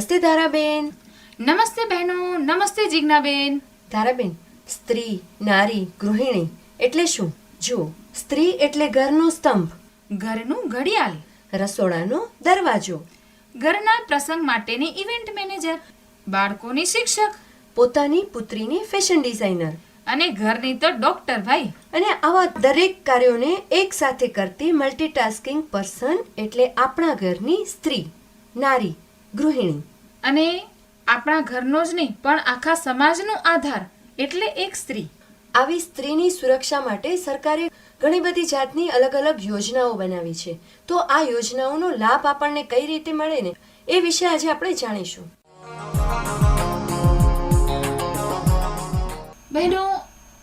નમસ્તે ધારાબેન. નમસ્તે બહેનો નમસ્તે જિજ્ઞાબેન. ધારાબેન સ્ત્રી નારી ગૃહિણી એટલે શું? જુઓ સ્ત્રી એટલે ઘરનો સ્તંભ. ઘરનું ઘડિયાળ. રસોડાનો દરવાજો. ઘરના પ્રસંગ માટેની ઇવેન્ટ મેનેજર. બાળકોની શિક્ષક. પોતાની પુત્રીની ફેશન ડિઝાઇનર. અને ઘરની તો ડોક્ટર ભાઈ. અને આવા દરેક કાર્યોને એક સાથે કરતી મલ્ટીટાસ્કિંગ પર્સન એટલે આપણા ઘરની સ્ત્રી નારી. ગૃહિણી. અને આપણા ઘરનો જ નહીં પણ આખા સમાજનો આધાર એટલે એક સ્ત્રી. આવી સ્ત્રીની સુરક્ષા માટે સરકારે ઘણી બધી જાતની અલગ અલગ યોજનાઓ બનાવી છે. તો આ યોજનાઓનો લાભ આપણને કઈ રીતે મળે ને એ વિશે આજે આપણે જાણીશું. બહેનો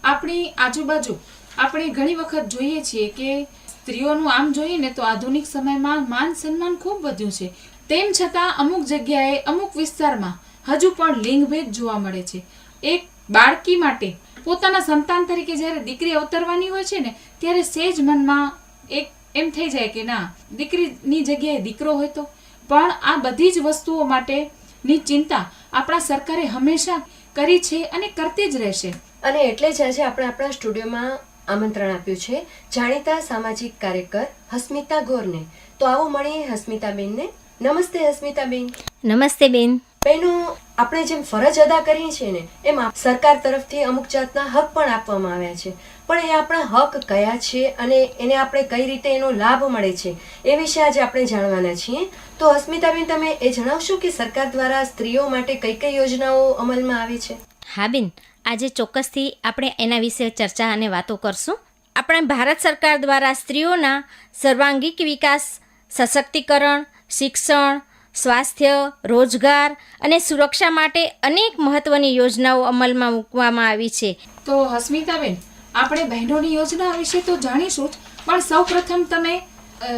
આપણી આજુબાજુ આપણે ઘણી વખત જોઈએ છીએ કે સ્ત્રીઓનું આમ જોઈએ ને તો આધુનિક સમયમાં માન સન્માન ખૂબ વધ્યું છે. તેમ છતાં અમુક જગ્યાએ, અમુક વિસ્તારમાં હજુ પણ લિંગભેદ જોવા મળે છે. એક બાળકી માટે પોતાના સંતાન તરીકે જ્યારે દીકરી અવતરવાની હોય છે ને, ત્યારે સેજ મનમાં એક એમ થઈ જાય કે ના, દીકરીની જગ્યાએ દીકરો હોય તો. પણ આ બધી જ વસ્તુઓ માટેની ચિંતા આપણા સરકારે હંમેશા કરી છે અને કરતી જ રહેશે. અને એટલે જ આજે આપણે આપણા સ્ટુડિયોમાં આમંત્રણ આપ્યું છે જાણીતા સામાજિક કાર્યકર હસ્મિતા ગોરને. તો આવો મળીએ હસ્મિતાબેનને નમસ્તે અસ્મિતાબેન. નમસ્તે બેન. બહેનો આપણે જેમ ફરજ અદા કરીએ છીએ ને એમ સરકાર તરફથી અમુક જાતના હક પણ આપવામાં આવ્યા છે. પણ એ આપણા હક કયા છે અને એને આપણે કઈ રીતે એનો લાભ મળે છે એ વિશે આજે આપણે જાણવાના છીએ. તો અસ્મિતાબેન તમે એ જણાવશો કે સરકાર દ્વારા સ્ત્રીઓ માટે કઈ કઈ યોજનાઓ અમલમાં આવી છે? હા બેન આજે ચોક્કસથી આપણે એના વિશે ચર્ચા અને વાતો કરશું. આપણે ભારત સરકાર દ્વારા સ્ત્રીઓના સર્વાંગીક વિકાસ સશક્તિકરણ શિક્ષણ, સ્વાસ્થ્ય, રોજગાર અને સુરક્ષા માટે અનેક મહત્વની યોજનાઓ અમલમાં મૂકવામાં આવી છે. તો હસ્મિતાબેન, આપણે બહેનોની યોજના વિશે તો જાણીશું પણ સૌપ્રથમ તમે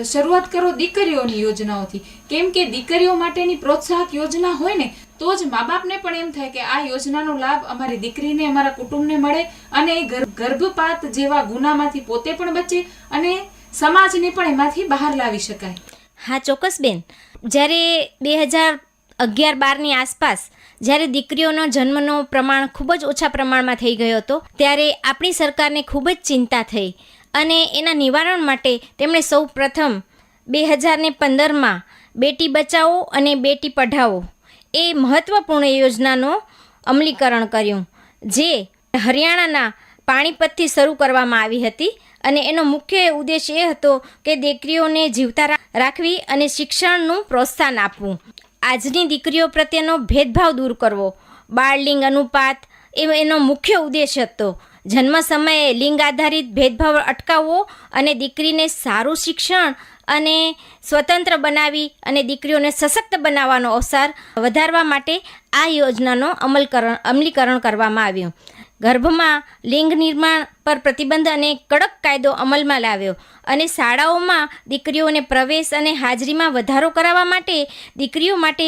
શરૂઆત કરો દીકરીઓની યોજનાઓથી. કેમ કે દીકરીઓ માટેની પ્રોત્સાહક યોજના હોય ને, તો જ મા બાપને પણ એમ થાય કે આ યોજનાનો લાભ અમારી દીકરીને, અમારા કુટુંબને મળે અને એ ગર્ભ- ગર્ભપાત જેવા ગુનામાંથી પોતે પણ બચે અને સમાજને પણ એમાંથી બહાર લાવી શકાય. હા, ચોક્કસ બેન. જ્યારે બે હજાર અગિયાર બારની આસપાસ જ્યારે દીકરીઓનો જન્મનો પ્રમાણ ખૂબ જ ઓછા પ્રમાણમાં થઈ ગયો હતો, ત્યારે આપણી સરકારને ખૂબ જ ચિંતા થઈ અને એના નિવારણ માટે તેમણે સૌ પ્રથમ બે હજારને પંદરમાં બેટી બચાવો અને બેટી પઢાવો એ મહત્ત્વપૂર્ણ યોજનાનો અમલીકરણ કર્યું, જે હરિયાણાના પાણીપતથી શરૂ કરવામાં આવી હતી અને એનો મુખ્ય ઉદ્દેશ એ હતો કે દીકરીઓને જીવતા રાખવી અને શિક્ષણનું પ્રોત્સાહન આપવું. આજની દીકરીઓ પ્રત્યેનો ભેદભાવ દૂર કરવો. બાળલિંગ અનુપાત એ એનો મુખ્ય ઉદ્દેશ હતો. જન્મ સમયે લિંગ આધારિત ભેદભાવ અટકાવવો અને દીકરીને સારું શિક્ષણ અને સ્વતંત્ર બનાવી અને દીકરીઓને સશક્ત બનાવવાનો અવસર વધારવા માટે આ યોજનાનો અમલકરણ અમલીકરણ કરવામાં આવ્યું. ગર્ભમાં લિંગ નિર્માણ પર પ્રતિબંધ અને કડક કાયદો અમલમાં લાવ્યો અને શાળાઓમાં દીકરીઓને પ્રવેશ અને હાજરીમાં વધારો કરાવવા માટે દીકરીઓ માટે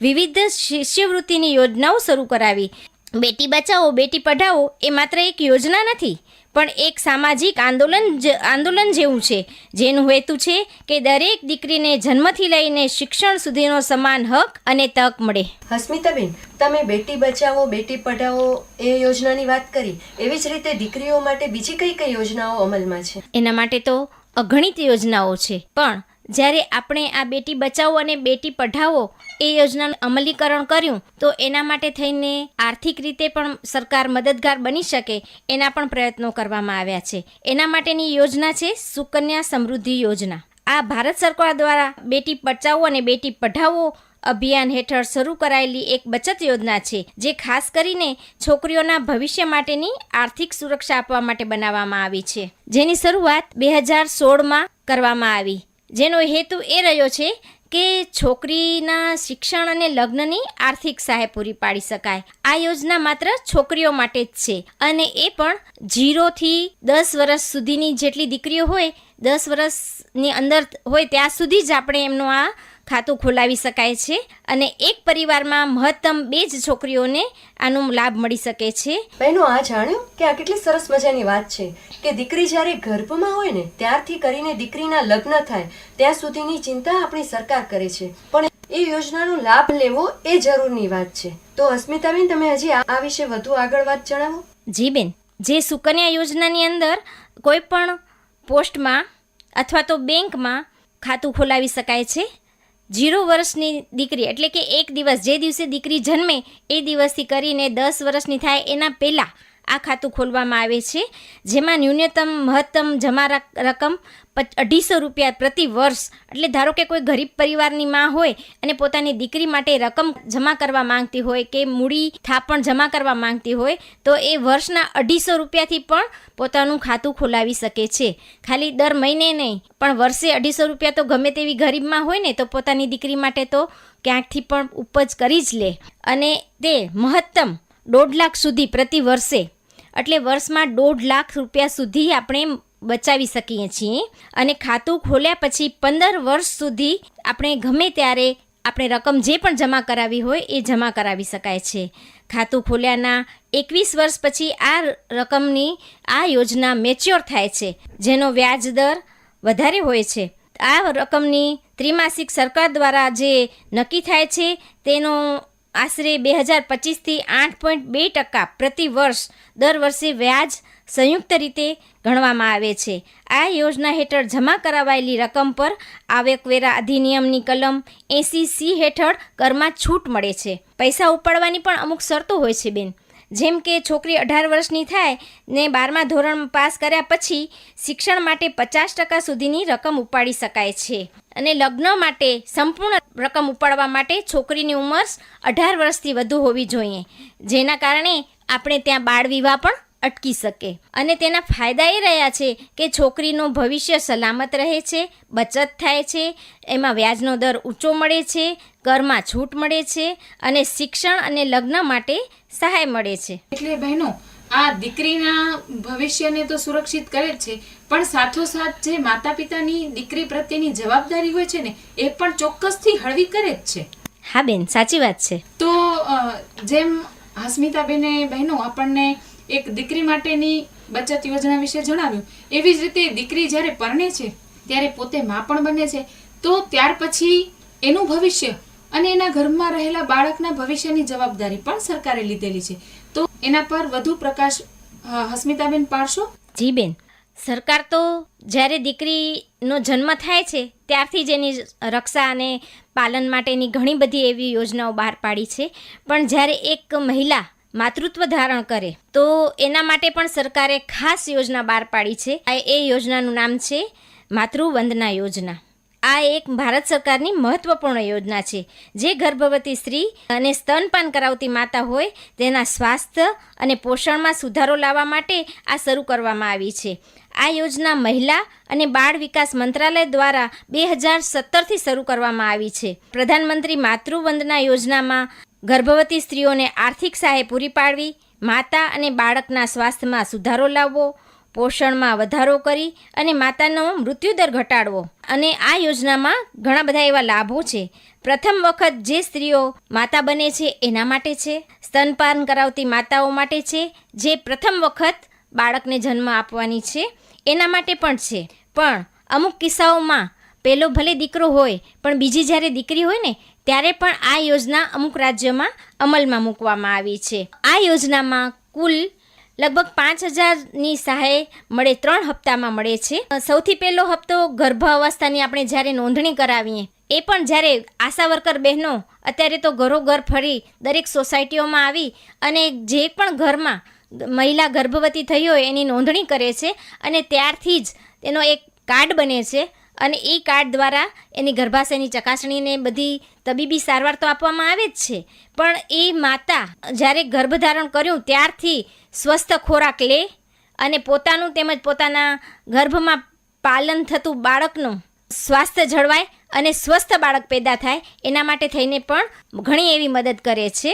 વિવિધ શિષ્યવૃત્તિની યોજનાઓ શરૂ કરાવી. બેટી બચાવો, બેટી પઢાઓ એ માત્ર એક યોજના નથી પણ એક સામાજિક આંદોલન આંદોલન જેવું છે. જેનું હેતુ છે કે દરેક દીકરીને જન્મથી લઈને શિક્ષણ સુધીનો સમાન હક અને તક મળે. હસ્મિતાબેન તમે બેટી બચાવો બેટી પઢાવો એ યોજનાની વાત કરી. એવી જ રીતે દીકરીઓ માટે બીજી કઈ કઈ યોજનાઓ અમલમાં છે? એના માટે તો અગણિત યોજનાઓ છે. પણ જ્યારે આપણે આ બેટી બચાવો અને બેટી પઢાવો એ યોજનાનું અમલીકરણ કર્યું, તો એના માટે થઈને આર્થિક રીતે પણ સરકાર મદદગાર બની શકે એના પણ પ્રયત્નો કરવામાં આવ્યા છે. એના માટેની યોજના છે સુકન્યા સમૃદ્ધિ યોજના. આ ભારત સરકાર દ્વારા બેટી બચાવો અને બેટી પઢાવો અભિયાન હેઠળ શરૂ કરાયેલી એક બચત યોજના છે, જે ખાસ કરીને છોકરીઓના ભવિષ્ય માટેની આર્થિક સુરક્ષા આપવા માટે બનાવવામાં આવી છે. જેની શરૂઆત બે હજાર સોળમાં કરવામાં આવી. જેનો હેતુ એ રહ્યો છે કે છોકરીના શિક્ષણ અને લગ્નની આર્થિક સહાય પૂરી પાડી શકાય. આ યોજના માત્ર છોકરીઓ માટે જ છે અને એ પણ જીરોથી દસ વર્ષ સુધીની જેટલી દીકરીઓ હોય, દસ વર્ષની અંદર હોય ત્યાં સુધી જ આપણે એમનું આ ખાતું ખોલાવી શકાય છે અને એક પરિવારમાં મહત્તમ બે જ છોકરીઓને આનો લાભ મળી શકે છે. બહેનો આ જાણ્યું કે આ કેટલી સરસ મજાની વાત છે કે દીકરી જ્યારે ગર્ભમાં હોય ને ત્યારથી કરીને દીકરીના લગ્ન થાય ત્યાં સુધીની ચિંતા આપણી સરકાર કરે છે. પણ એ યોજનાનો લાભ લેવો એ જરૂરની વાત છે. તો અસ્મિતાબેન તમે હજી આ વિશે વધુ આગળ વાત જણાવો. જી બેન જે સુકન્યા યોજનાની અંદર કોઈ પણ પોસ્ટમાં અથવા તો બેંકમાં ખાતું ખોલાવી શકાય છે. જીરો વર્ષની દીકરી, એટલે કે એક દિવસ, જે દિવસે દીકરી જન્મે, એ દિવસથી કરીને દસ વર્ષની થાય એના પહેલાં આ ખાતું ખોલવામાં આવે છે, જેમાં ન્યૂનતમ મહત્તમ જમા રકમ અઢીસો રૂપિયા પ્રતિ વર્ષ. એટલે ધારો કે કોઈ ગરીબ પરિવારની માં હોય અને પોતાની દીકરી માટે રકમ જમા કરવા માંગતી હોય કે મૂડી થાપણ જમા કરવા માંગતી હોય, તો એ વર્ષના અઢીસો રૂપિયાથી પણ પોતાનું ખાતું ખોલાવી શકે છે. ખાલી દર મહિને નહીં, પણ વર્ષે અઢીસો રૂપિયા તો ગમે તેવી ગરીબમાં હોય ને, તો પોતાની દીકરી માટે તો ક્યાંકથી પણ ઉપજ કરી જ લે. અને તે મહત્તમ દોઢ લાખ સુધી પ્રતિ વર્ષે એટલે વર્ષમાં દોઢ લાખ રૂપિયા સુધી આપણે બચાવી શકીએ છીએ. અને ખાતું ખોલ્યા પછી પંદર વર્ષ સુધી આપણે ગમે ત્યારે આપણે રકમ જે પણ જમા કરાવી હોય એ જમા કરાવી શકાય છે. ખાતું ખોલ્યાના એકવીસ વર્ષ પછી આ રકમની આ યોજના મેચ્યોર થાય છે, જેનો વ્યાજ દર વધારે હોય છે. આ રકમની ત્રિમાસિક સરકાર દ્વારા જે નક્કી થાય છે, તેનો આશરે બે હજાર પચીસથી આઠ પોઈન્ટ બે ટકા પ્રતિ વર્ષ દર વર્ષે વ્યાજ સંયુક્ત રીતે ગણવામાં આવે છે. આ યોજના હેઠળ જમા કરાવાયેલી રકમ પર આવકવેરા અધિનિયમની કલમ એંસી સી હેઠળ કરમાં છૂટ મળે છે. પૈસા ઉપાડવાની પણ અમુક શરતો હોય છે, બેન. જેમ કે છોકરી અઢાર વર્ષની થાય ને બારમા ધોરણ પાસ કર્યા પછી શિક્ષણ માટે પચાસ ટકા સુધીની રકમ ઉપાડી શકાય છે. અને લગ્ન માટે સંપૂર્ણ રકમ ઉપાડવા માટે છોકરીની ઉંમર અઢાર વર્ષથી વધુ હોવી જોઈએ, જેના કારણે આપણે ત્યાં બાળ વિવાહ પણ અટકી શકે. અને તેના ફાયદા એ રહ્યા છે કે છોકરીનું ભવિષ્ય સલામત રહે છે, બચત થાય છે, એમાં વ્યાજનો દર ઊંચો મળે છે કરમાં છૂટ મળે છે અને શિક્ષણ અને લગ્ન માટે સહાય મળે છે. એટલે બહેનો આ દીકરીના ભવિષ્યને તો સુરક્ષિત કરે જ છે પણ સાથોસાથ જે માતા પિતાની દીકરી પ્રત્યેની જવાબદારી હોય છે ને એ પણ ચોક્કસથી હળવી કરે જ છે. હા બેન સાચી વાત છે. તો જેમ હસ્મિતાબેને બહેનો આપણને એક દીકરી માટેની બચત યોજના વિશે જણાવ્યું એવી જ રીતે દીકરી જ્યારે પરણે છે ત્યારે પોતે મા પણ બને છે તો ત્યાર પછી એનું ભવિષ્ય અને એના ઘરમાં રહેલા બાળકના ભવિષ્યની જવાબદારી પણ સરકારે લીધેલી છે. તો એના પર વધુ પ્રકાશ હસ્મિતાબેન પાડશો? જી બેન. સરકાર તો જ્યારે દીકરીનો જન્મ થાય છે, ત્યારથી જ એની રક્ષા અને પાલન માટેની ઘણી બધી એવી યોજનાઓ બહાર પાડી છે. પણ જ્યારે એક મહિલા માતૃત્વ ધારણ કરે, તો એના માટે પણ સરકારે ખાસ યોજના બહાર પાડી છે. એ યોજનાનું નામ છે માતૃવંદના યોજના. આ એક ભારત સરકારની મહત્વપૂર્ણ યોજના છે. જે ગર્ભવતી સ્ત્રી અને સ્તનપાન કરાવતી માતા હોય, તેના સ્વાસ્થ્ય અને પોષણમાં સુધારો લાવવા માટે આ શરૂ કરવામાં આવી છે. આ યોજના મહિલા અને બાળ વિકાસ મંત્રાલય દ્વારા બે હજાર સત્તરથી શરૂ કરવામાં આવી છે. પ્રધાનમંત્રી માતૃવંદના યોજનામાં ગર્ભવતી સ્ત્રીઓને આર્થિક સહાય પૂરી પાડવી, માતા અને બાળકના સ્વાસ્થ્યમાં સુધારો લાવવો પોષણમાં વધારો કરી અને માતાનો મૃત્યુદર ઘટાડવો. અને આ યોજનામાં ઘણા બધા એવા લાભો છે. પ્રથમ વખત જે સ્ત્રીઓ માતા બને છે એના માટે છે. સ્તનપાન કરાવતી માતાઓ માટે છે. જે પ્રથમ વખત બાળકને જન્મ આપવાની છે એના માટે પણ છે. પણ અમુક કિસ્સાઓમાં પેલો ભલે દીકરો હોય, પણ બીજી જ્યારે દીકરી હોય ને, ત્યારે પણ આ યોજના અમુક રાજ્યમાં અમલમાં મૂકવામાં આવી છે. આ યોજનામાં કુલ લગભગ પાંચ હજારની સહાય મળે ત્રણ હપ્તામાં મળે છે. સૌથી પહેલો હપ્તો ગર્ભ અવસ્થાની આપણે જ્યારે નોંધણી કરાવીએ, એ પણ જ્યારે આશા વર્કર બહેનો અત્યારે તો ઘરોઘર ફરી દરેક સોસાયટીઓમાં આવી અને જે પણ ઘરમાં મહિલા ગર્ભવતી થઈ હોય એની નોંધણી કરે છે અને ત્યારથી જ તેનો એક કાર્ડ બને છે અને એ કાર્ડ દ્વારા એની ગર્ભાશયની ચકાસણીને બધી તબીબી સારવાર તો આપવામાં આવે જ છે. પણ એ માતા જ્યારે ગર્ભધારણ કર્યું ત્યારથી સ્વસ્થ ખોરાક લે અને પોતાનું તેમજ પોતાના ગર્ભમાં પાલન થતું બાળકનું સ્વાસ્થ્ય જળવાય અને સ્વસ્થ બાળક પેદા થાય, એના માટે થઈને પણ ઘણી એવી મદદ કરે છે.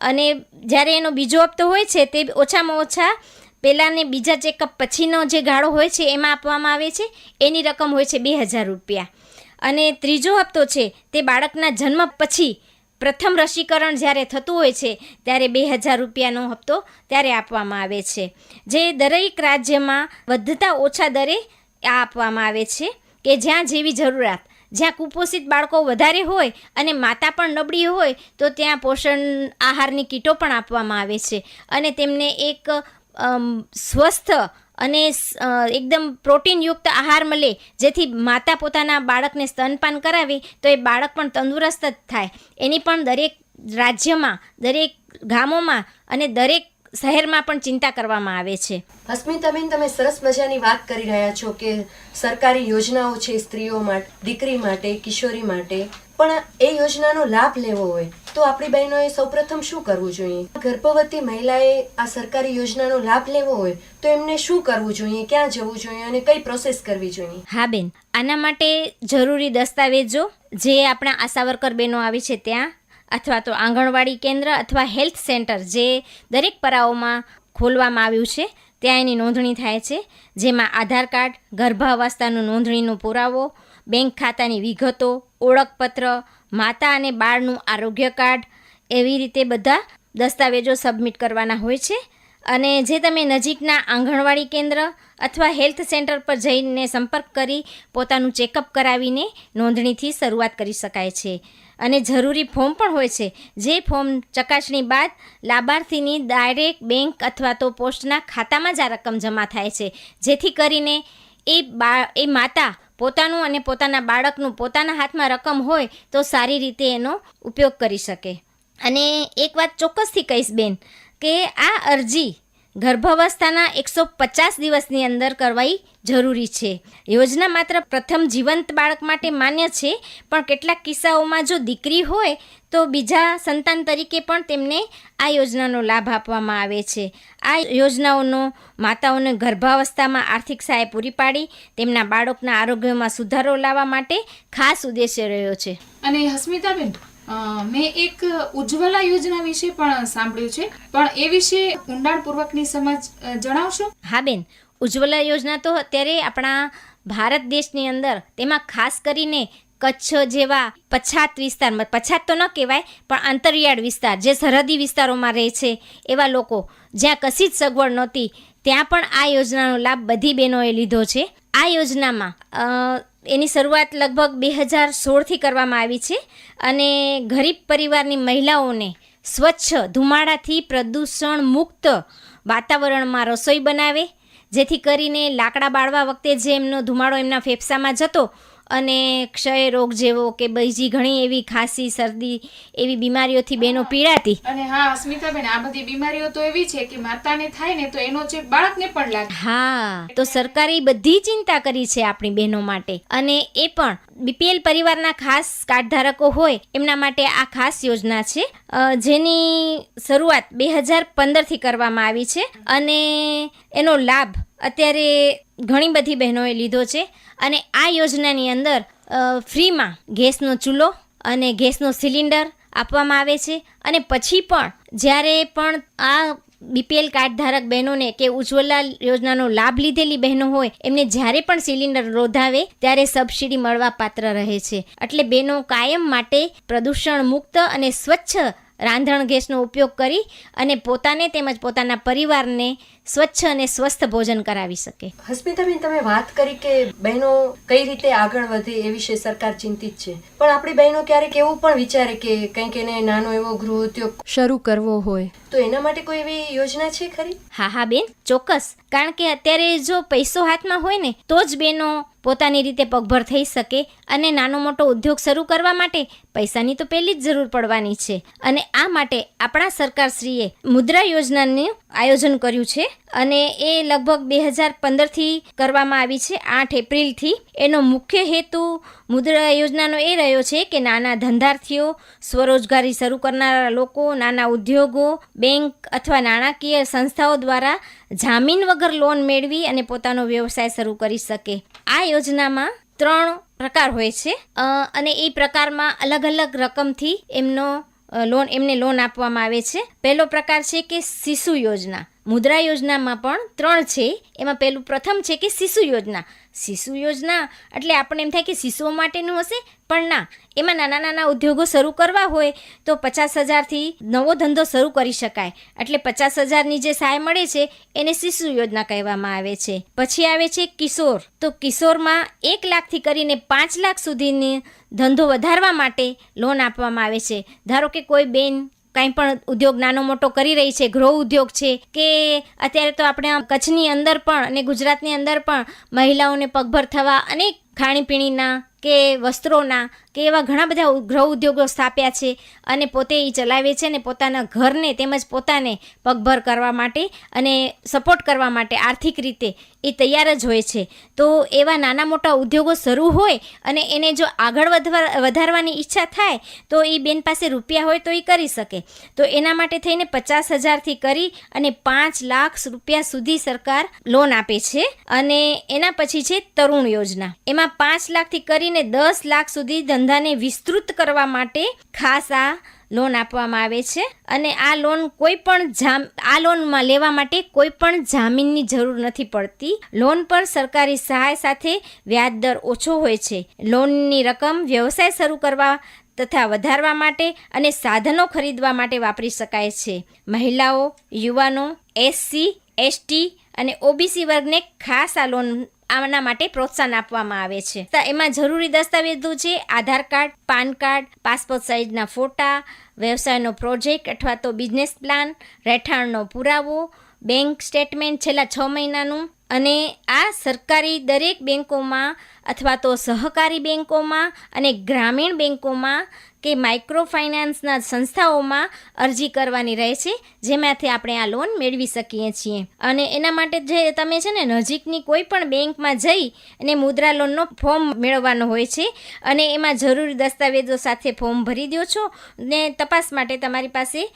અને જ્યારે એનો બીજો હપ્તો હોય છે, તે ઓછામાં ઓછા પહેલાંને બીજા ચેકઅપ પછીનો જે ગાળો હોય છે, એમાં આપવામાં આવે છે. એની રકમ હોય છે બે હજાર રૂપિયા. અને ત્રીજો હપ્તો છે, તે બાળકના જન્મ પછી પ્રથમ રસીકરણ જ્યારે થતું હોય છે, ત્યારે બે હજાર રૂપિયાનો હપ્તો ત્યારે આપવામાં આવે છે. જે દરેક રાજ્યમાં વધતા ઓછા દરે આ આપવામાં આવે છે કે જ્યાં જેવી જરૂરિયાત, જ્યાં કુપોષિત બાળકો વધારે હોય અને માતા પણ નબળી હોય, તો ત્યાં પોષણ આહારની કીટો પણ આપવામાં આવે છે. અને તેમને એક સ્વસ્થ અને એકદમ પ્રોટીનયુક્ત આહાર મળે, જેથી માતા પોતાના બાળકને સ્તનપાન કરાવે, તો એ બાળક પણ તંદુરસ્ત જ થાય. એની પણ દરેક રાજ્યમાં, દરેક ગામોમાં અને દરેક શહેરમાં પણ ચિંતા કરવામાં આવે છે. હસ્મિતાબેન તમે સરસ મજાની વાત કરી રહ્યા છો કે સરકારી યોજનાઓ છે સ્ત્રીઓ માટે દીકરી માટે, કિશોરી માટે. પણ એ યોજનાનો લાભ લેવો હોય તો આપણી બહેનોએ સૌપ્રથમ શું કરવું જોઈએ? ગર્ભવતી મહિલાએ આ સરકારી યોજનાનો લાભ લેવો હોય, તો એમને શું કરવું જોઈએ? ક્યાં જવું જોઈએ અને કઈ પ્રોસેસ કરવી જોઈએ? હા, બેન. આના માટે જરૂરી દસ્તાવેજો, જે આપણા આશાવર્કર બહેનો આવી છે ત્યાં, અથવા તો આંગણવાડી કેન્દ્ર અથવા હેલ્થ સેન્ટર, જે દરેક પરાઓમાં ખોલવામાં આવ્યું છે, ત્યાં એની નોંધણી થાય છે. જેમાં આધાર કાર્ડ, ગર્ભાવસ્થાનું નોંધણીનો પુરાવો બેંક ખાતાની વિગતો, ઓળખપત્ર, માતા અને બાળનું આરોગ્ય કાર્ડ એવી રીતે બધા દસ્તાવેજો સબમિટ કરવાના હોય છે. અને જે તમે નજીકના આંગણવાડી કેન્દ્ર અથવા હેલ્થ સેન્ટર પર જઈને સંપર્ક કરી પોતાનું ચેકઅપ કરાવીને નોંધણીથી શરૂઆત કરી શકાય છે. અને જરૂરી ફોર્મ પણ હોય છે. જે ફોર્મ ચકાસણી બાદ લાભાર્થીની ડાયરેક્ટ બેંક અથવા તો પોસ્ટના ખાતામાં જ આ રકમ જમા થાય છે. જેથી કરીને એ બા, એ માતા પોતાનું અને પોતાના બાળકનું પોતાના હાથમાં રકમ હોય તો સારી રીતે એનો ઉપયોગ કરી શકે. અને એક વાત ચોક્કસથી કહીશ બેન, કે આ અરજી ગર્ભાવસ્થાના એકસો પચાસ દિવસની અંદર કરવી જરૂરી છે. યોજના માત્ર પ્રથમ જીવંત બાળક માટે માન્ય છે પણ કેટલાક કિસ્સાઓમાં જો દીકરી હોય તો બીજા સંતાન તરીકે પણ તેમને આ યોજનાનો લાભ આપવામાં આવે છે. આ યોજનાઓનો માતાઓને ગર્ભાવસ્થામાં આર્થિક સહાય પૂરી પાડી તેમના બાળકના આરોગ્યમાં સુધારો લાવવા માટે ખાસ ઉદ્દેશ્ય રહ્યો છે. અને હસ્મિતાબેન મેં એક ઉજ્જવલા યોજના વિશે પણ સાંભળ્યું છે. પણ એ વિશે ઊંડાણપૂર્વકની સમજ જણાવશો? હા બેન ઉજ્જવલા યોજના તો અત્યારે આપણા ભારત દેશની અંદર તેમાં ખાસ કરીને કચ્છ જેવા પછાત વિસ્તારમાં, પછાત તો ન કહેવાય, પણ અંતરિયાળ વિસ્તાર જે સરહદી વિસ્તારોમાં રહે છે એવા લોકો જ્યાં કશી જ સગવડ નહોતી, ત્યાં પણ આ યોજનાનો લાભ બધી બહેનોએ લીધો છે. આ યોજનામાં એની શરૂઆત લગભગ બે હજાર સોળથી કરવામાં આવી છે અને ગરીબ પરિવારની મહિલાઓને સ્વચ્છ, ધુમાડાથી પ્રદૂષણ મુક્ત વાતાવરણમાં રસોઈ બનાવે જેથી કરીને લાકડા બાળવા વખતે જે એમનો ધુમાડો એમના ફેફસામાં જતો અને ક્ષય રોગ જેવો કે બીજી ઘણી એવી ખાંસી શરદી એવી બીમારીઓથી બહેનો પીડાતી. અને હા અસ્મિતાબેન આ બધી બીમારીઓ તો એવી છે કે માતાને થાય ને તો એનો ચેપ બાળકને પણ લાગે. હા તો સરકારે બધી ચિંતા કરી છે આપણી બહેનો માટે. અને એ પણ બીપીએલ પરિવારના ખાસ કાર્ડ ધારકો હોય એમના માટે આ ખાસ યોજના છે. જેની શરૂઆત બે હજાર પંદરથી કરવામાં આવી છે. અને એનો લાભ અત્યારે ઘણી બધી બહેનોએ લીધો છે. અને આ યોજનાની અંદર ફ્રીમાં ગેસનો ચૂલો અને ગેસનો સિલિન્ડર આપવામાં આવે છે. અને પછી પણ જ્યારે પણ આ બીપીએલ કાર્ડ ધારક બહેનોને કે ઉજ્જવલા યોજનાનો લાભ લીધેલી બહેનો હોય, એમને જ્યારે પણ સિલિન્ડર રોધાવે, ત્યારે સબસિડી મળવા પાત્ર રહે છે. એટલે બહેનો કાયમ માટે પ્રદૂષણ મુક્ત અને સ્વચ્છ રાંધણ ગેસનો ઉપયોગ કરી અને પોતાને તેમજ પોતાના પરિવારને સ્વચ્છ અને સ્વસ્થ ભોજન કરાવી શકે. હસ્મિતાબેન તમે વાત કરી કે બહેનો કઈ રીતે આગળ વધે એ વિશે સરકાર ચિંતિત છે. પણ આપણી બહેનો ક્યારેક એવું પણ વિચારે કે કંઈક એને નાનો એવો ગૃહ ઉદ્યોગ શરૂ કરવો હોય. તો એના માટે કોઈ એવી યોજના છે ખરી? હા હા, બેન, ચોક્કસ. કારણ કે અત્યારે જો પૈસો હાથમાં હોય ને, તો જ બેનો પોતાની રીતે પગભર થઈ શકે અને નાનો મોટો ઉદ્યોગ શરૂ કરવા માટે પૈસાની તો પહેલી જ જરૂર પડવાની છે. અને આ માટે આપણા સરકારશ્રીએ મુદ્રા યોજનાનું આયોજન કર્યું છે. અને એ લગભગ બે હજાર પંદરથી કરવામાં આવી છે, આઠ એપ્રિલથી એનો મુખ્ય હેતુ મુદ્રા યોજનાનો એ રહ્યો છે કે નાના ધંધાર્થીઓ, સ્વરોજગારી શરૂ કરનારા લોકો, નાના ઉદ્યોગો, બેંક અથવા નાણાકીય સંસ્થાઓ દ્વારા જામીન વગર લોન મેળવી અને પોતાનો વ્યવસાય શરૂ કરી શકે. આ યોજનામાં ત્રણ પ્રકાર હોય છે. અને એ પ્રકારમાં અલગ અલગ રકમથી એમનો લોન, એમને લોન આપવામાં આવે છે. પહેલો પ્રકાર છે કે શિશુ યોજના. મુદ્રા યોજનામાં પણ ત્રણ છે. એમાં પહેલું પ્રથમ છે કે શિશુ યોજના. શિશુ યોજના? એટલે આપણે એમ થાય કે શિશુઓ માટેનું હશે? પણ ના, એમાં નાના નાના ઉદ્યોગો શરૂ કરવા હોય તો પચાસ હજારથી નવો ધંધો શરૂ કરી શકાય. એટલે પચાસ હજારની જે સહાય મળે છે, એને શિશુ યોજના કહેવામાં આવે છે. પછી આવે છે કિશોર. તો કિશોરમાં એક લાખથી કરીને પાંચ લાખ સુધીની ધંધો વધારવા માટે લોન આપવામાં આવે છે. ધારો કે કોઈ બેન કાંઈ પણ ઉદ્યોગ નાનો મોટો કરી રહી છે, ગૃહ ઉદ્યોગ છે, કે અત્યારે તો આપણે કચ્છની અંદર પણ અને ગુજરાતની અંદર પણ મહિલાઓને પગભર થવા અનેક ખાણીપીણીના કે વસ્ત્રોના કે એવા ઘણા બધા ગ્રહ ઉદ્યોગો સ્થાપ્યા છે અને પોતે એ ચલાવે છે અને પોતાના ઘરને તેમજ પોતાને પગભર કરવા માટે અને સપોર્ટ કરવા માટે આર્થિક રીતે એ તૈયાર જ હોય છે. તો એવા નાના મોટા ઉદ્યોગો શરૂ હોય અને એને જો આગળ વધવા, વધારવાની ઈચ્છા થાય તો એ બેન પાસે રૂપિયા હોય તો એ કરી શકે. તો એના માટે થઈને પચાસ હજારથી કરી અને પાંચ લાખ રૂપિયા સુધી સરકાર લોન આપે છે અને એના પછી છે તરુણ યોજના. એમાં પાંચ લાખથી કરીને દસ લાખ સુધી ધંધાને વિસ્તૃત કરવા માટે ખાસ આ લોન આપવામાં આવે છે. અને આ લોન કોઈ પણ જામ, આ લોનમાં લેવા માટે કોઈ પણ જામીનની જરૂર નથી પડતી. લોન પર સરકારી સહાય સાથે વ્યાજ દર ઓછો હોય છે. લોનની રકમ વ્યવસાય શરૂ કરવા તથા વધારવા માટે અને સાધનો ખરીદવા માટે વાપરી શકાય છે. મહિલાઓ, યુવાનો, એસસી, એસટી અને ઓબીસી વર્ગને ખાસ આ લોન આના માટે પ્રોત્સાહન આપવામાં આવે છે. તો એમાં જરૂરી દસ્તાવેજો છે, Aadhaar card, PAN card, passport સાઇઝના ફોટા, વ્યવસાયનો પ્રોજેક્ટ અથવા તો બિઝનેસ પ્લાન, રહેઠાણનો પુરાવો, બેંક સ્ટેટમેન્ટ છેલ્લા છ મહિનાનું અને આ સરકારી દરેક બેંકોમાં અથવા તો સહકારી બેંકોમાં અને ગ્રામીણ બેંકોમાં કે માઇક્રો ફાઇનાન્સના સંસ્થાઓમાં અરજી કરવાની રહે છે, જેમાંથી આપણે આ લોન મેળવી શકીએ છીએ. અને એના માટે જે તમે છે ને નજીકની કોઈ પણ બેંકમાં જઈ અને મુદ્રા લોનનો ફોર્મ મેળવવાનો હોય છે, અને એમાં જરૂરી દસ્તાવેજો સાથે ફોર્મ ભરી દો છો, ને તપાસ માટે તમારી પાસે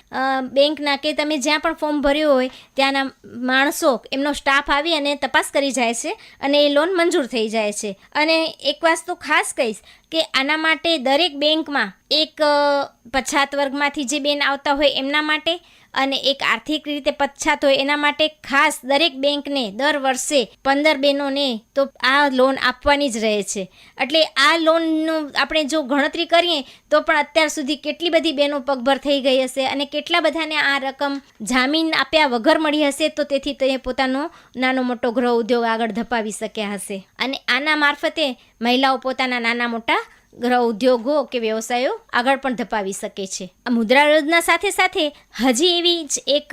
બેંકના કે તમે જ્યાં પણ ફોર્મ ભર્યું હોય, ત્યાંના માણસો, એમનો સ્ટાફ આવી અને તપાસ કરી જાય છે, અને એ લોન મંજૂર થઈ જાય છે. અને એક વસ્તુ ખાસ કહીશ કે આના માટે દરેક બેંકમાં એક પછાત વર્ગમાંથી જે બેન આવતા હોય એમના માટે અને એક આર્થિક રીતે પછાત હોય એના માટે ખાસ દરેક બેંકને દર વર્ષે પંદર બહેનોને તો આ લોન આપવાની જ રહે છે. એટલે આ લોનનું આપણે જો ગણતરી કરીએ તો પણ અત્યાર સુધી કેટલી બધી બહેનો પગભર થઈ ગઈ હશે અને કેટલા બધાને આ રકમ જામીન આપ્યા વગર મળી હશે તો તેથી તે પોતાનો નાનો મોટો ગૃહ ઉદ્યોગ આગળ ધપાવી શક્યા હશે. અને આના મારફતે મહિલાઓ પોતાના નાના મોટા ગૃહ ઉદ્યોગો કે વ્યવસાયો આગળ પણ ધપાવી શકે છે. આ મુદ્રા યોજના સાથે સાથે હજી એવી જ એક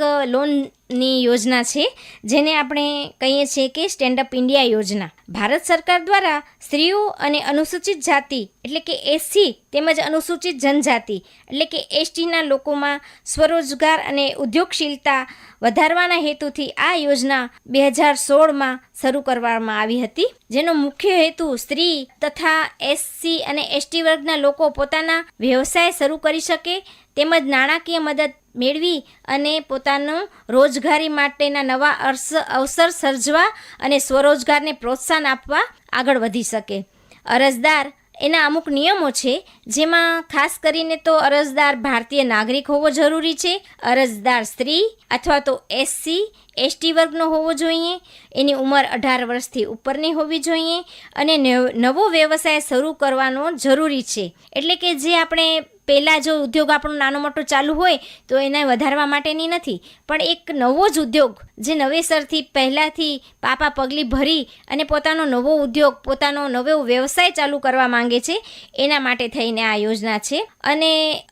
લોનની યોજના છે, જેને આપણે કહીએ છીએ કે સ્ટેન્ડઅપ ઇન્ડિયા યોજના. ભારત સરકાર દ્વારા સ્ત્રીઓ અને અનુસૂચિત જાતિ, એટલે કે એસસી તેમજ અનુસૂચિત જનજાતિ, એટલે કે એસટીના લોકોમાં સ્વરોજગાર અને ઉદ્યોગશીલતા વધારવાના હેતુથી આ યોજના બે હજાર સોળમાં શરૂ કરવામાં આવી હતી. જેનો મુખ્ય હેતુ સ્ત્રી તથા એસસી અને એસટી વર્ગના લોકો પોતાના વ્યવસાય શરૂ કરી શકે તેમજ નાણાકીય મદદ મેળવી અને પોતાનું રોજગારી માટેના નવા અવસર સર્જવા અને સ્વરોજગારને પ્રોત્સાહન આપવા આગળ વધી શકે. અરજદાર એના અમુક નિયમો છે, જેમાં ખાસ કરીને તો અરજદાર ભારતીય નાગરિક હોવો જરૂરી છે. અરજદાર સ્ત્રી અથવા તો એસસી એસટી વર્ગનો હોવો જોઈએ. એની ઉંમર અઢાર વર્ષથી ઉપરની હોવી જોઈએ. અને નવો વ્યવસાય શરૂ કરવાનો જરૂરી છે. એટલે કે જે આપણે પહેલાં જો ઉદ્યોગ આપણો નાનો મોટો ચાલુ હોય, તો એને વધારવા માટેની નથી. પણ એક નવો જ ઉદ્યોગ, જે નવેસરથી પહેલાંથી પાપા પગલી ભરી અને પોતાનો નવો ઉદ્યોગ, પોતાનો નવો વ્યવસાય ચાલુ કરવા માંગે છે, એના માટે થઈને આ યોજના છે. અને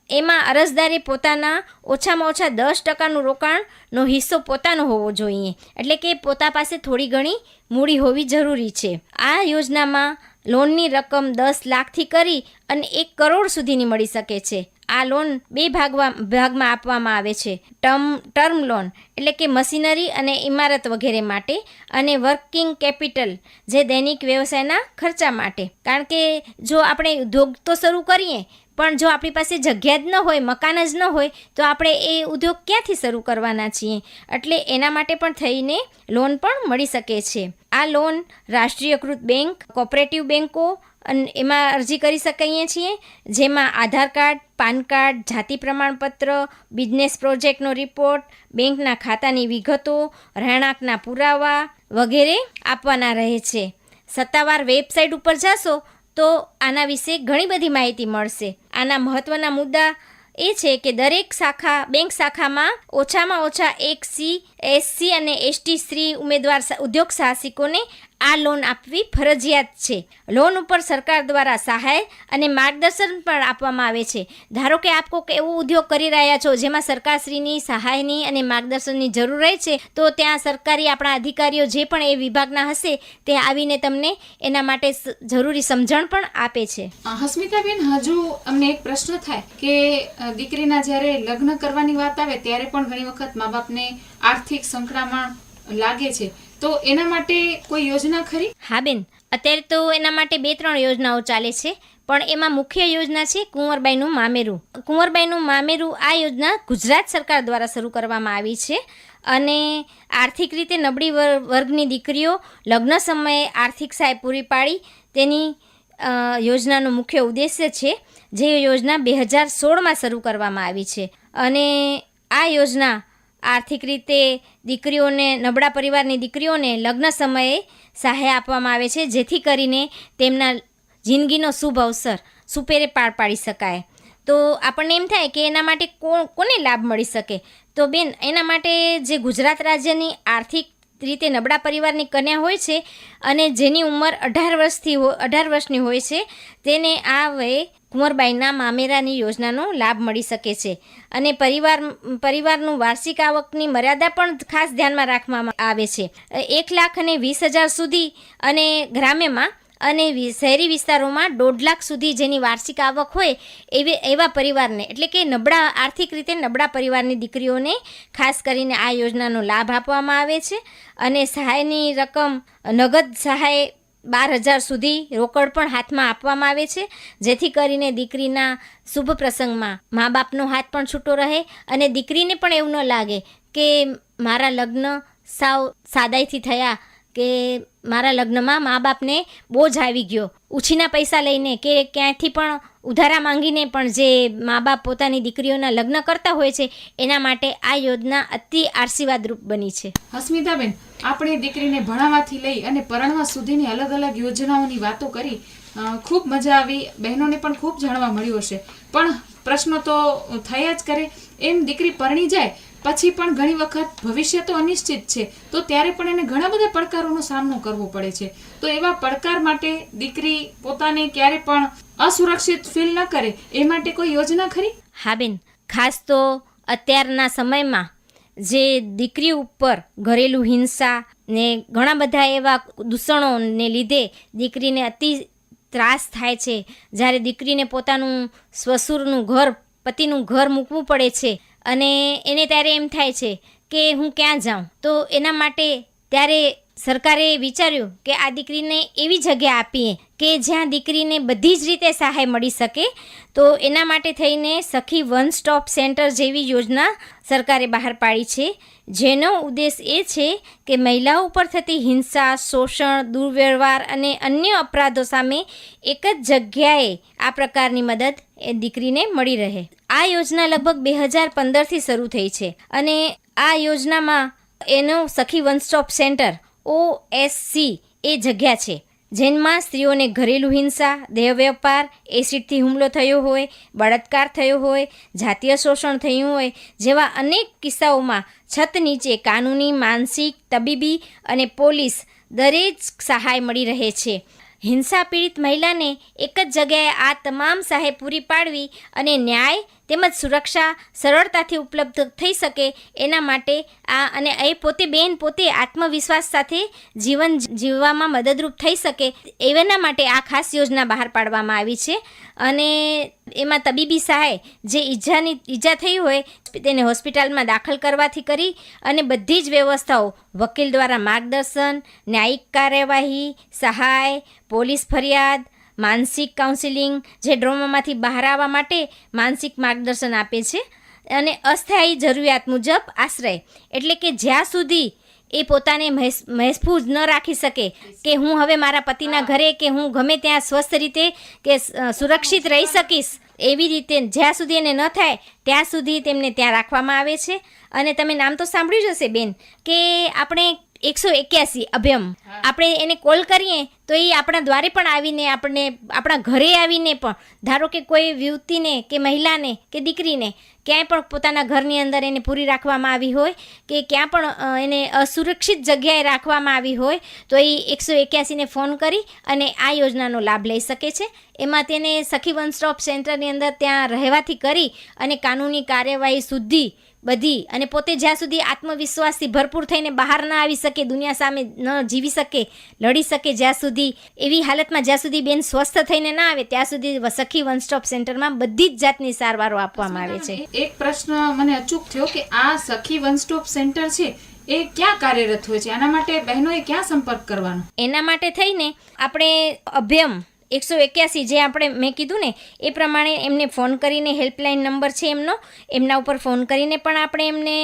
એમાં અરજદારે પોતાના ઓછામાં ઓછા દસ ટકાનું રોકાણનો હિસ્સો પોતાનો હોવો જોઈએ. એટલે કે પોતા પાસે થોડી ઘણી મૂડી હોવી જરૂરી છે. આ યોજનામાં લોનની રકમ દસ લાખથી કરી અને એક કરોડ સુધીની મળી શકે છે. આ લોન બે ભાગવા, ભાગમાં આપવામાં આવે છે. ટર્મ ટર્મ લોન એટલે કે મશીનરી અને ઇમારત વગેરે માટે અને વર્કિંગ કેપિટલ જે દૈનિક વ્યવસાયના ખર્ચા માટે. કારણ કે જો આપણે ઉદ્યોગ તો શરૂ કરીએ પણ જો આપણી પાસે જગ્યા જ ન હોય, મકાન જ ન હોય, તો આપણે એ ઉદ્યોગ ક્યાંથી શરૂ કરવાના છીએ? એટલે એના માટે પણ થઈને લોન પણ મળી શકે છે. આ લોન રાષ્ટ્રીયકૃત બેંક, કોઓપરેટિવ બેન્કો અને એમાં અરજી કરી શકીએ છીએ, જેમાં આધાર કાર્ડ, પાન કાર્ડ, જાતિ પ્રમાણપત્ર, બિઝનેસ પ્રોજેક્ટનો રિપોર્ટ, બેંકના ખાતાની વિગતો, રહેણાંકના પુરાવા વગેરે આપવાના રહે છે. સત્તાવાર વેબસાઇટ ઉપર જાશો તો આના વિશે ઘણી બધી માહિતી મળશે. આના મહત્ત્વના મુદ્દા એ છે કે દરેક શાખા, બેંક શાખામાં ઓછામાં ઓછા એક સી એસસી અને એસટી સ્ત્રી ઉમેદવાર ઉદ્યોગ સાહસિકોને આ લોન આપવી ફરજિયાત છે. લોન ઉપર સરકાર દ્વારા સહાય અને માર્ગદર્શન પણ આપવામાં આવે છે. ધારો કે આપ કોઈક એવો ઉદ્યોગ કરી રહ્યા છો જેમાં સરકારશ્રીની સહાયની અને માર્ગદર્શનની જરૂર રહે છે, તો ત્યાં સરકારી આપણા અધિકારીઓ જે પણ એ વિભાગના હશે, તે આવીને તમને એના માટે જરૂરી સમજણ પણ આપે છે. હસ્મિતાબેન, હજુ અમને એક પ્રશ્ન થાય કે દીકરીના જ્યારે લગ્ન કરવાની વાત આવે, ત્યારે પણ ઘણી વખત મા બાપને આર્થિક સંક્રમણ લાગે છે. તો એના માટે કોઈ યોજના ખરી? હા બેન, અત્યારે તો એના માટે બે ત્રણ યોજનાઓ ચાલે છે, પણ એમાં મુખ્ય યોજના છે કુંવરબાઈનું મામેરું. કુંવરબાઈનું મામેરું આ યોજના ગુજરાત સરકાર દ્વારા શરૂ કરવામાં આવી છે અને આર્થિક રીતે નબળી વર- વર્ગની દીકરીઓ લગ્ન સમયે આર્થિક સહાય પૂરી પાડી તેની યોજનાનો મુખ્ય ઉદ્દેશ્ય છે જે યોજના બે હજાર સોળમાં શરૂ કરવામાં આવી છે. અને આ યોજના આર્થિક રીતે દીકરીઓને, નબળા પરિવારની દીકરીઓને લગ્ન સમયે સહાય આપવામાં આવે છે, જેથી કરીને તેમના જિંદગીનો શુભ અવસર સુપેરે પાર પાડી શકાય. તો આપણને એમ થાય કે એના માટે કોને લાભ મળી શકે? તો બેન, એના માટે જે ગુજરાત રાજ્યની આર્થિક રીતે નબળા પરિવારની કન્યા હોય છે અને જેની ઉંમર અઢાર વર્ષથી અઢાર વર્ષની હોય છે, તેને આ વયે કુંવરબાઈના મામેરાની યોજનાનો લાભ મળી શકે છે અને પરિવાર, પરિવારનું વાર્ષિક આવકની મર્યાદા પણ ખાસ ધ્યાનમાં રાખવામાં આવે છે. એક લાખ અને વીસ હજાર સુધી અને ગ્રામ્યમાં અને શહેરી વિસ્તારોમાં દોઢ લાખ સુધી જેની વાર્ષિક આવક હોય એવી, એવા પરિવારને, એટલે કે નબળા, આર્થિક રીતે નબળા પરિવારની દીકરીઓને ખાસ કરીને આ યોજનાનો લાભ આપવામાં આવે છે. અને સહાયની રકમ, નગદ સહાય બાર હજાર સુધી રોકડ પણ હાથમાં આપવામાં આવે છે. જેથી કરીને દીકરીના શુભ પ્રસંગમાં મા બાપનો હાથ પણ છૂટો રહે અને દીકરીને પણ એવું ન લાગે કે મારા લગ્ન સાવ સાદાઈથી થયા કે મારા લગ્નમાં મા બાપને બોજ આવી ગયો. ઉછીના પૈસા લઈને કે ક્યાંયથી પણ ઉધારા માંગીને પણ જે મા બાપ પોતાની દીકરીઓના લગ્ન કરતા હોય છે, એના માટે આ યોજના અતિ આશીર્વાદરૂપ બની છે. હસ્મિતાબેન, આપણે દીકરીને ભણાવવાથી લઈ અને પરણવા સુધીની અલગ અલગ યોજનાઓની વાતો કરી ખૂબ મજા આવી, બહેનોને પણ ખૂબ જાણવા મળ્યું હશે. પણ પ્રશ્નો તો થયા જ કરે, એમ દીકરી પરણી જાય પછી પણ ઘણી વખત ભવિષ્ય તો અનિશ્ચિત છે, તો ત્યારે પણ એને ઘણા બધા પડકારોનો સામનો કરવો પડે છે. તો એવા પડકાર માટે દીકરી પોતાને ક્યારે પણ અસુરક્ષિત ફીલ ન કરે, એ માટે કોઈ યોજના ખરી? હા બેન, ખાસ તો અત્યારના સમયમાં જે દીકરી ઉપર ઘરેલું હિંસા ને ઘણા બધા એવા દૂષણોને લીધે દીકરીને અતિ ત્રાસ થાય છે. જ્યારે દીકરીને પોતાનું સ્વસુરનું ઘર, પતિનું ઘર મૂકવું પડે છે અને એને ત્યારે એમ થાય છે કે હું ક્યાં જાઉં? તો એના માટે ત્યારે સરકારે વિચાર્યું કે આ દીકરીને એવી જગ્યા આપીએ કે જ્યાં દીકરીને બધી જ રીતે સહાય મળી શકે, તો એના માટે થઈને સખી વન સ્ટોપ સેન્ટર જેવી યોજના સરકારે બહાર પાડી છે. જેનો ઉદ્દેશ એ છે કે મહિલાઓ ઉપર થતી હિંસા, શોષણ, દુર્વ્યવહાર અને અન્ય અપરાધો સામે એક જ જગ્યાએ આ પ્રકારની મદદ એ દીકરીને મળી રહે. આ યોજના લગભગ બે હજાર પંદરથી શરૂ થઈ છે અને આ યોજનામાં એનો Sakhi one stop centre, O S C, એ જગ્યા છે. જેમાં સ્ત્રીઓને ઘરેલું હિંસા દેહ વેપાર એસિડથી હુમલો થયો હોય, બળાત્કાર થયો હોય, જાતીય શોષણ થયું હોય, જેવા અનેક કિસ્સાઓમાં છત નીચે કાનૂની, માનસિક, તબીબી અને પોલીસ દરેક સહાય મળી રહે છે. હિંસા પીડિત મહિલાને એક જ જગ્યાએ આ તમામ સહાય પૂરી પાડવી અને ન્યાય તેમજ સુરક્ષા સરળતાથી ઉપલબ્ધ થઈ શકે એના માટે આ અને એ પોતે બેન પોતે આત્મવિશ્વાસ સાથે જીવન જીવવામાં મદદરૂપ થઈ શકે એવાના માટે આ ખાસ યોજના બહાર પાડવામાં આવી છે. અને એમાં તબીબી સહાય જે ઈજાની, ઈજા થઈ હોય તેને હોસ્પિટલમાં દાખલ કરવાથી કરી અને બધી જ વ્યવસ્થાઓ વકીલ દ્વારા માર્ગદર્શન, ન્યાયિક કાર્યવાહી, સહાય, પોલીસ ફરિયાદ માનસિક કાઉન્સિલિંગ જે ડ્રોમામાંથી બહાર આવવા માટે માનસિક માર્ગદર્શન આપે છે અને અસ્થાયી જરૂરિયાત મુજબ આશ્રય. એટલે કે જ્યાં સુધી એ પોતાને મહેસ મહેફૂઝ ન રાખી શકે કે હું હવે મારા પતિના ઘરે કે હું ગમે ત્યાં સ્વસ્થ રીતે કે સુરક્ષિત રહી શકીશ, એવી રીતે જ્યાં સુધી એને ન થાય, ત્યાં સુધી તેમને ત્યાં રાખવામાં આવે છે. અને તમે નામ તો સાંભળ્યું જ હશે બેન કે આપણે એકસો એક્યાસી અભયમ. આપણે એને કોલ કરીએ તો એ આપણા દ્વારે પણ આવીને આપણને આપણા ઘરે આવીને પણ ધારો કે કોઈ યુવતીને કે મહિલાને કે દીકરીને ક્યાંય પણ પોતાના ઘરની અંદર એને પૂરી રાખવામાં આવી હોય કે ક્યાં પણ એને અસુરક્ષિત જગ્યાએ રાખવામાં આવી હોય તો એ એકસો એક્યાસીને ફોન કરી અને આ યોજનાનો લાભ લઈ શકે છે. એમાં તેને સખી વન સ્ટોપ સેન્ટરની અંદર ત્યાં રહેવાથી કરી અને કાનૂની કાર્યવાહી સુધી બધી અને પોતે જ્યાં સુધી આત્મવિશ્વાસથી ભરપૂર થઈને બહાર ન આવી શકે દુનિયા સામે ન જીવી શકે લડી શકે જ્યાં સુધી એવી હાલતમાં જ્યાં સુધી બેન સ્વસ્થ થઈને ના આવે ત્યાં સુધી સખી વન સ્ટોપ સેન્ટરમાં બધી જ જાતની સારવારો આપવામાં આવે છે. એક પ્રશ્ન મને અચૂક થયો કે આ સખી વન સ્ટોપ સેન્ટર છે એ ક્યાં કાર્યરત હોય છે? આના માટે બહેનોએ ક્યાં સંપર્ક કરવાનો? એના માટે થઈને આપણે અભ્યમ એકસો એક્યાસી જે આપણે મેં કીધું ને, એ પ્રમાણે એમને ફોન કરીને હેલ્પલાઇન નંબર છે એમનો. એમના ઉપર ફોન કરીને પણ આપણે એમને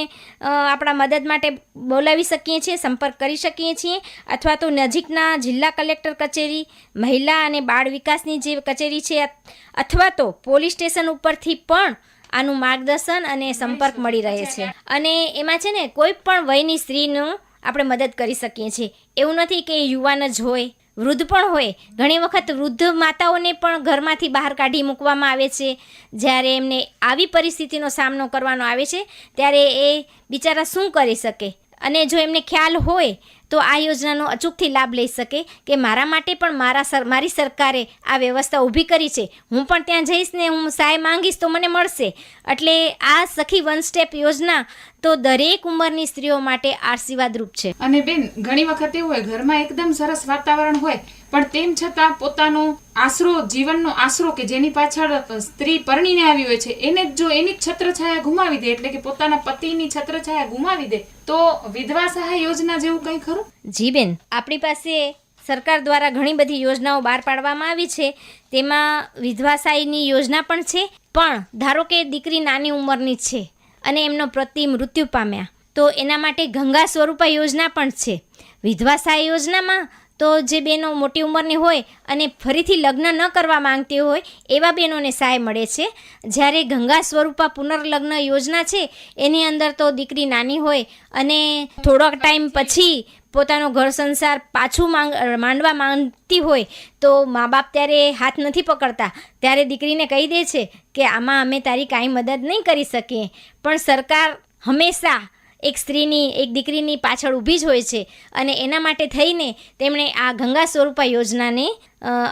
આપણા મદદ માટે બોલાવી શકીએ છીએ, સંપર્ક કરી શકીએ છીએ. અથવા તો નજીકના જિલ્લા કલેક્ટર કચેરી, મહિલા અને બાળ વિકાસની જે કચેરી છે, અથવા તો પોલીસ સ્ટેશન ઉપરથી પણ આનું માર્ગદર્શન અને સંપર્ક મળી રહે છે. અને એમાં છે ને, કોઈ પણ વયની સ્ત્રીનું આપણે મદદ કરી શકીએ છીએ. એવું નથી કે યુવાન જ હોય. વૃદ્ધ પણ હોય. ઘણી વખત વૃદ્ધ માતાઓને પણ ઘરમાંથી બહાર કાઢી મૂકવામાં આવે છે. જ્યારે એમને આવી પરિસ્થિતિનો સામનો કરવાનો આવે છે, ત્યારે એ બિચારા શું કરી શકે? અને જો એમને ખ્યાલ હોય તો આ યોજનાનો અચૂકથી લાભ લઈ શકે કે મારા માટે પણ મારા સર, મારી સરકારે આ વ્યવસ્થા ઊભી કરી છે. હું પણ ત્યાં જઈશ ને હું સહાય માંગીશ તો મને મળશે. એટલે આ સખી વન સ્ટેપ યોજના તો દરેક ઉંમરની સ્ત્રીઓ માટે આશીર્વાદરૂપ છે. અને બેન, ઘણી વખત એવું હોય, ઘરમાં એકદમ સરસ વાતાવરણ હોય પણ તેમ છતાં પોતાનો આશરો, જીવનનો આશરો કે જેની પાછળ સ્ત્રી પરણીને આવી હોય છે, એને જ એની છત્રછાયા ગુમાવી દે, એટલે કે પોતાના પતિની છત્રછાયા ગુમાવી દે, તો વિધવા સહાય યોજના જેવું કંઈ ખરું? જી બેન, આપણી પાસે સરકાર દ્વારા ઘણી બધી યોજનાઓ બહાર પાડવામાં આવી છે. તેમાં વિધવા સહાયની યોજના પણ છે, પણ ધારો કે દીકરી નાની ઉંમરની છે અને એમનો પતિ મૃત્યુ પામ્યા, તો એના માટે ગંગા સ્વરૂપા યોજના પણ છે. વિધવા સહાય યોજનામાં તો જે બહેનો મોટી ઉંમરની હોય અને ફરીથી લગ્ન ન કરવા માંગતી હોય, એવા બહેનોને સહાય મળે છે. જ્યારે ગંગા સ્વરૂપા પુનર્લગ્ન યોજના છે, એની અંદર તો દીકરી નાની હોય અને થોડોક ટાઈમ પછી પોતાનો ઘર સંસાર પાછું માંગ, માંડવા માંગતી હોય, તો મા બાપ ત્યારે હાથ નથી પકડતા. ત્યારે દીકરીને કહી દે છે કે, આમાં અમે તારી કાંઈ મદદ નહીં કરી શકીએ. પણ સરકાર હંમેશા એક સ્ત્રીની, એક દીકરીની પાછળ ઊભી જ હોય છે અને એના માટે થઈને તેમણે આ ગંગા સ્વરૂપા યોજનાને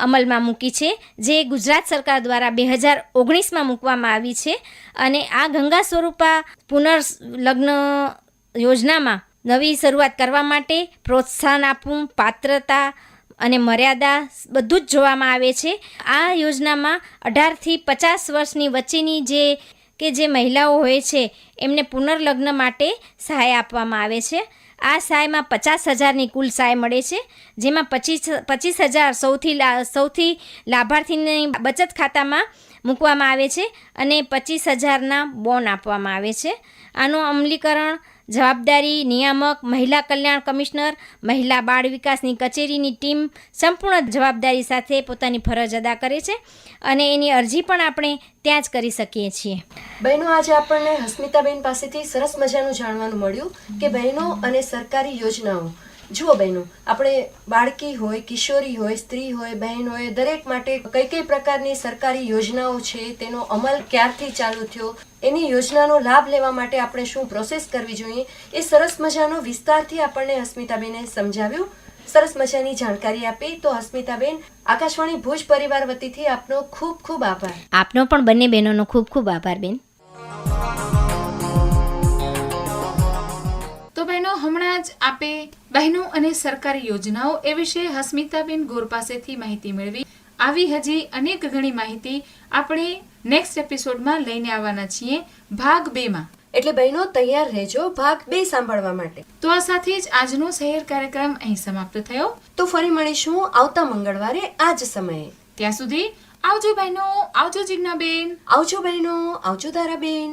અમલમાં મૂકી છે, જે ગુજરાત સરકાર દ્વારા બે હજાર ઓગણીસમાં મૂકવામાં આવી છે અને આ ગંગા સ્વરૂપા પુનર્લગ્ન યોજનામાં નવી શરૂઆત કરવા માટે પ્રોત્સાહન આપવું, પાત્રતા અને મર્યાદા બધું જ જોવામાં આવે છે. આ યોજનામાં અઢારથી પચાસ વર્ષની વચ્ચેની જે કે જે મહિલાઓ હોય છે, એમને પુનર્લગ્ન માટે સહાય આપવામાં આવે છે. આ સહાયમાં પચાસ હજારની કુલ સહાય મળે છે, જેમાં પચીસ પચીસ હજાર સૌથી સૌથી લાભાર્થીની બચત ખાતામાં મૂકવામાં આવે છે અને પચીસ હજારના બોન આપવામાં આવે છે. આનું અમલીકરણ જવાબદારી નિયામક, મહિલા કલ્યાણ કમિશનર, મહિલા બાળ વિકાસની કચેરીની ટીમ સંપૂર્ણ જવાબદારી સાથે પોતાની ફરજ અદા કરે છે અને એની અરજી પણ આપણે ત્યાં જ કરી શકીએ છીએ. બહેનો, આજે આપણને હસ્મિતાબેન પાસેથી સરસ મજાનું જાણવાનું મળ્યું કે બહેનો અને સરકારી યોજનાઓ. જુઓ બહેનો, આપણે બાળકી હોય, કિશોરી હોય, સ્ત્રી હોય, બહેન હોય, દરેક માટે કઈ કઈ પ્રકારની સરકારી યોજનાઓ છે, તેનો અમલ ક્યારથી ચાલુ થયો એની યોજનાનો લાભ લેવા માટે આપણે શું પ્રોસેસ કરવી જોઈએ એ સરસ મજાનો વિસ્તારથી આપણને હસ્મિતાબેને સમજાવ્યું. સરસ મજાની જાણકારી આપી. તો હસ્મિતાબેન આકાશવાણી ભુજ પરિવાર વતીથી આપનો ખૂબ ખૂબ આભાર. આપનો પણ બંને બહેનોનો ખૂબ ખૂબ આભાર બેન. તો બહેનો હમણાં જ આપે બહેનો અને સરકારી યોજનાઓ એ વિશે હસ્મિતાબેન ગોર પાસેથી માહિતી મેળવી. આવી હજી અનેક ઘણી માહિતી આપણે નેક્સ્ટ એપિસોડમાં લઈને આવવાના છીએ ભાગ બેમાં એટલે બહેનો તૈયાર રહેજો ભાગ બે સાંભળવા માટે. તો આ સાથે જ આજનો શહેર કાર્યક્રમ અહીં સમાપ્ત થયો. તો ફરી મળીશું આવતા મંગળવારે આ જ સમયે. ત્યાં સુધી આવજો બહેનો આવજો જિજ્ઞાબેન. આવજો બહેનો આવજો તારાબેન